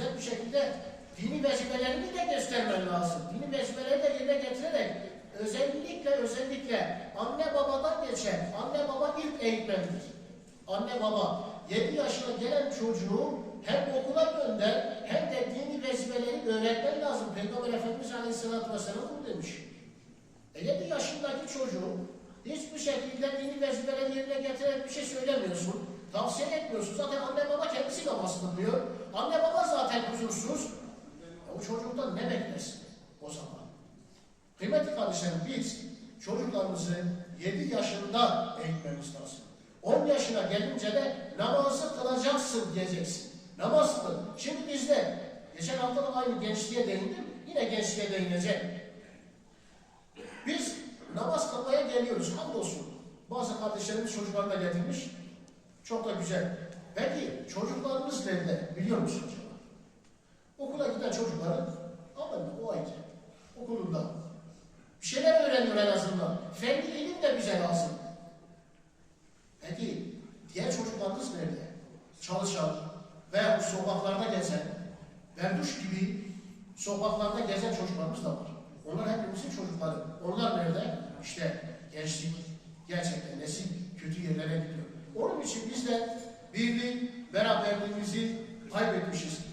güzel bir şekilde dini vazifelerini de göstermen lazım. Dini vazifeleri de yerine getirerek özellikle özellikle anne babadan geçen, anne baba ilk eğitmendir. Anne baba 7 yaşına gelen çocuğu hem okula gönder hem de dini vazifeleri öğretmen lazım. Peygamber Efendimiz Aleyhisselatü Vesselam bunu demiş. E 7 yaşındaki çocuğu hiçbir şekilde dini vazifeleri yerine getirerek bir şey söylemiyorsun. Tavsiye etmiyorsun. Zaten anne baba kendisi namaz kılmıyor. Anne baba zaten huzursuz. O çocuktan ne beklesin o zaman? Kıymetli kardeşlerim biz çocuklarımızı 7 yaşında eğitmemiz lazım. 10 yaşına gelince de namazı kılacaksın diyeceksin. Namaz kıl. Şimdi bizde geçen hafta da aynı gençliğe değindim. Yine gençliğe değineceğim. Biz namaz kılmaya geliyoruz. Hamdolsun. Bazı kardeşlerimiz çocuklarını da getirmiş. Çok da güzel. Peki çocuklarımız nerede? Biliyor musun acaba? Okula giden çocukların alın o ayrı. Okulunda. Bir şeyler öğreniyor en azından. Fenli ilim de bize lazım. Peki diğer çocuklarımız nerede? Çalışan veya sokaklarda gezen, berduş gibi sokaklarda gezen çocuklarımız da var. Onlar hepimizin çocukları. Onlar nerede? İşte gençlik gerçekten nesil kötü yerlere gidiyor. Onun için biz de birlik, beraberliğimizi kaybetmişiz.